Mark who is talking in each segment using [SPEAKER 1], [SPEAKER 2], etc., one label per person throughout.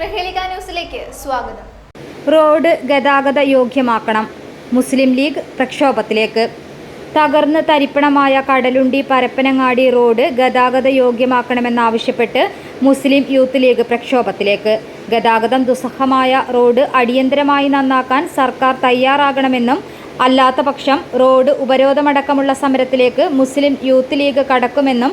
[SPEAKER 1] ന്യൂസിലേക്ക് സ്വാഗതം.
[SPEAKER 2] റോഡ് ഗതാഗത യോഗ്യമാക്കണം. മുസ്ലിം ലീഗ് പ്രക്ഷോഭത്തിലേക്ക്. തകർന്ന് തരിപ്പണമായ കടലുണ്ടി പരപ്പനങ്ങാടി റോഡ് ഗതാഗത യോഗ്യമാക്കണമെന്നാവശ്യപ്പെട്ട് മുസ്ലിം യൂത്ത് ലീഗ് പ്രക്ഷോഭത്തിലേക്ക്. ഗതാഗതം ദുസ്സഹമായ റോഡ് അടിയന്തരമായി നന്നാക്കാൻ സർക്കാർ തയ്യാറാകണമെന്നും അല്ലാത്തപക്ഷം റോഡ് ഉപരോധമടക്കമുള്ള സമരത്തിലേക്ക് മുസ്ലിം യൂത്ത് ലീഗ് കടക്കുമെന്നും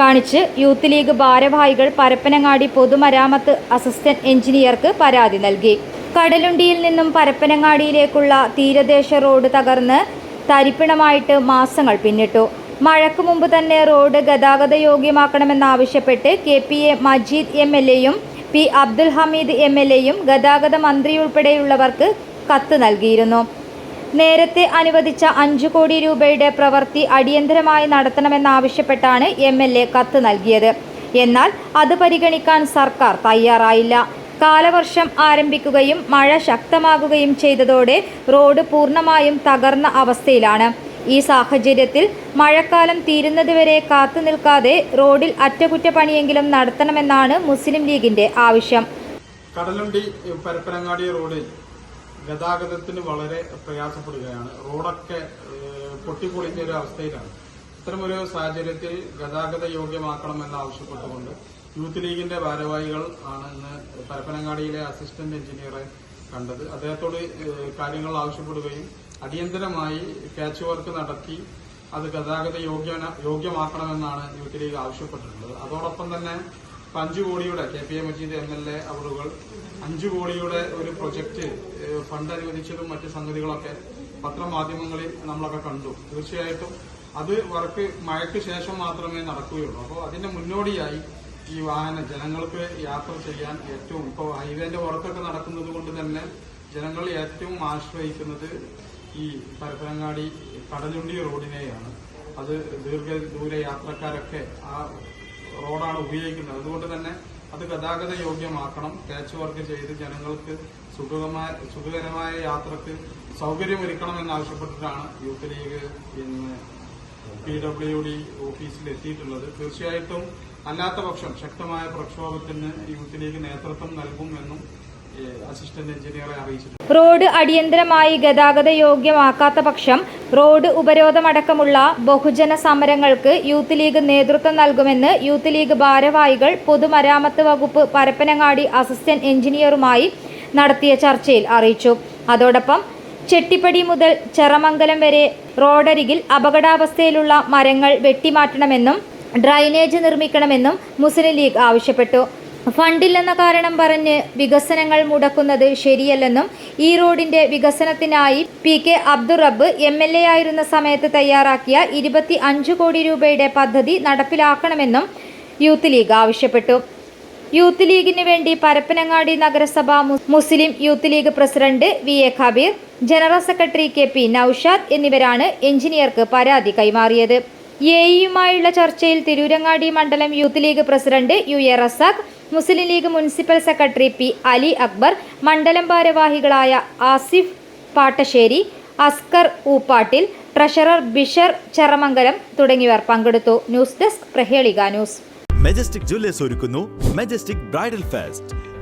[SPEAKER 2] കാണിച്ച് യൂത്ത് ലീഗ് ഭാരവാഹികൾ പരപ്പനങ്ങാടി പൊതുമരാമത്ത് അസിസ്റ്റന്റ് എഞ്ചിനീയർക്ക് പരാതി നൽകി. കടലുണ്ടിയിൽ നിന്നും പരപ്പനങ്ങാടിയിലേക്കുള്ള തീരദേശ റോഡ് തകർന്ന് തരിപ്പിണമായിട്ട് മാസങ്ങൾ പിന്നിട്ടു. മഴയ്ക്ക് മുമ്പ് തന്നെ റോഡ് ഗതാഗത യോഗ്യമാക്കണമെന്നാവശ്യപ്പെട്ട് K P A Majeed M L എയും P Abdul Hameed M L എയും ഗതാഗത മന്ത്രി ഉൾപ്പെടെയുള്ളവർക്ക് കത്ത് നൽകിയിരുന്നു. നേരത്തെ അനുവദിച്ച അഞ്ചു കോടി രൂപയുടെ പ്രവൃത്തി അടിയന്തരമായി നടത്തണമെന്നാവശ്യപ്പെട്ടാണ് എം എൽ എ കത്ത് നൽകിയത്. എന്നാൽ അത് പരിഗണിക്കാൻ സർക്കാർ തയ്യാറായില്ല. കാലവർഷം ആരംഭിക്കുകയും മഴ ശക്തമാകുകയും ചെയ്തതോടെ റോഡ് പൂർണമായും തകർന്ന അവസ്ഥയിലാണ്. ഈ സാഹചര്യത്തിൽ മഴക്കാലം തീരുന്നതുവരെ കാത്തു നിൽക്കാതെ റോഡിൽ അറ്റകുറ്റപ്പണിയെങ്കിലും നടത്തണമെന്നാണ് മുസ്ലിം ലീഗിന്റെ ആവശ്യം.
[SPEAKER 3] കടലുണ്ടി പരപ്പനങ്ങാടി റോഡിൽ ഗതാഗതത്തിന് വളരെ പ്രയാസപ്പെടുകയാണ്. റോഡൊക്കെ പൊട്ടിപ്പൊളിഞ്ഞ ഒരു അവസ്ഥയിലാണ്. ഇത്തരമൊരു സാഹചര്യത്തിൽ ഗതാഗത യോഗ്യമാക്കണമെന്ന് ആവശ്യപ്പെട്ടുകൊണ്ട് യൂത്ത് ലീഗിന്റെ ഭാരവാഹികൾ ആണ് ഇന്ന് പരപ്പനങ്ങാടിയിലെ അസിസ്റ്റന്റ് എഞ്ചിനീയറെ കണ്ടത്. അദ്ദേഹത്തോട് കാര്യങ്ങൾ ആവശ്യപ്പെടുകയും അടിയന്തരമായി പാച്ച് വർക്ക് നടത്തി അത് ഗതാഗത യോഗ്യ യോഗ്യമാക്കണമെന്നാണ് യൂത്ത് ലീഗ് ആവശ്യപ്പെട്ടിട്ടുള്ളത്. അതോടൊപ്പം തന്നെ ഇപ്പൊ അഞ്ചു കോടിയുടെ K P A Majeed M L A അവറുകൾ അഞ്ചു കോടിയുടെ ഒരു പ്രൊജക്ട് ഫണ്ട് അനുവദിച്ചതും മറ്റു സംഗതികളൊക്കെ പത്രമാധ്യമങ്ങളിൽ നമ്മളൊക്കെ കണ്ടു. തീർച്ചയായിട്ടും അത് വർക്ക് മഴയ്ക്ക് ശേഷം മാത്രമേ നടക്കുകയുള്ളൂ. അപ്പോൾ അതിന്റെ മുന്നോടിയായി ഈ വാഹന ജനങ്ങൾക്ക് യാത്ര ചെയ്യാൻ ഏറ്റവും ഇപ്പോൾ ഹൈവേന്റെ പുറത്തൊക്കെ നടക്കുന്നത് കൊണ്ട് തന്നെ ജനങ്ങൾ ഏറ്റവും ആശ്രയിക്കുന്നത് ഈ പരപ്പനങ്ങാടി കടലുണ്ടി റോഡിനെയാണ്. അത് ദീർഘദൂര യാത്രക്കാരൊക്കെ ആ റോഡാണ് ഉപയോഗിക്കുന്നത്. അതുകൊണ്ട് തന്നെ അത് ഗതാഗത യോഗ്യമാക്കണം പാച്ച് വർക്ക് ചെയ്ത് ജനങ്ങൾക്ക് സുഖകരമായ സുഖകരമായ യാത്രയ്ക്ക് സൗകര്യമൊരുക്കണം എന്നാവശ്യപ്പെട്ടിട്ടാണ് യൂത്ത് ലീഗ് ഇന്ന് പി ഡബ്ല്യു ഡി ഓഫീസിൽ എത്തിയിട്ടുള്ളത് തീർച്ചയായിട്ടും അല്ലാത്ത പക്ഷം ശക്തമായ പ്രക്ഷോഭത്തിന് യൂത്ത് ലീഗ് നേതൃത്വം നൽകുമെന്നും അസിസ്റ്റന്റ്
[SPEAKER 2] റോഡ് അടിയന്തരമായി ഗതാഗത യോഗ്യമാക്കാത്ത പക്ഷം റോഡ് ഉപരോധമടക്കമുള്ള ബഹുജന സമരങ്ങൾക്ക് യൂത്ത് ലീഗ് നേതൃത്വം നൽകുമെന്ന് യൂത്ത് ലീഗ് ഭാരവാഹികൾ പൊതുമരാമത്ത് വകുപ്പ് പരപ്പനങ്ങാടി അസിസ്റ്റന്റ് എഞ്ചിനീയറുമായി നടത്തിയ ചർച്ചയിൽ അറിയിച്ചു. അതോടൊപ്പം ചെട്ടിപ്പടി മുതൽ ചെറമംഗലം വരെ റോഡരികിൽ അപകടാവസ്ഥയിലുള്ള മരങ്ങൾ വെട്ടിമാറ്റണമെന്നും ഡ്രൈനേജ് നിർമ്മിക്കണമെന്നും മുസ്ലിം ലീഗ് ആവശ്യപ്പെട്ടു. ഫണ്ടില്ലെന്ന കാരണം പറഞ്ഞ് വികസനങ്ങൾ മുടക്കുന്നത് ശരിയല്ലെന്നും ഈ റോഡിന്റെ വികസനത്തിനായി പി കെ അബ്ദുൾ റബ്ബ് എം എൽ എ ആയിരുന്ന സമയത്ത് തയ്യാറാക്കിയ ഇരുപത്തി അഞ്ച് കോടി രൂപയുടെ പദ്ധതി നടപ്പിലാക്കണമെന്നും യൂത്ത് ലീഗ് ആവശ്യപ്പെട്ടു. യൂത്ത് ലീഗിന് വേണ്ടി പരപ്പനങ്ങാടി നഗരസഭ Muslim youth league president V A Khabeer general secretary K P Naushad എന്നിവരാണ് എഞ്ചിനീയർക്ക് പരാതി കൈമാറിയത്. എയുമായുള്ള ചർച്ചയിൽ തിരൂരങ്ങാടി മണ്ഡലം youth league president U A Razak Muslim league municipal secretary P Ali Akbar മണ്ഡലം ഭാരവാഹികളായ ആസിഫ് പാട്ടശ്ശേരി അസ്കർ ഊപ്പാട്ടിൽ ട്രഷറർ ബിഷർ ചെറമംഗലം തുടങ്ങിയവർ പങ്കെടുത്തു. News desk Prahelika news.
[SPEAKER 4] Majestic Jewellers ഒരുക്കുന്നു. Majestic bridal fest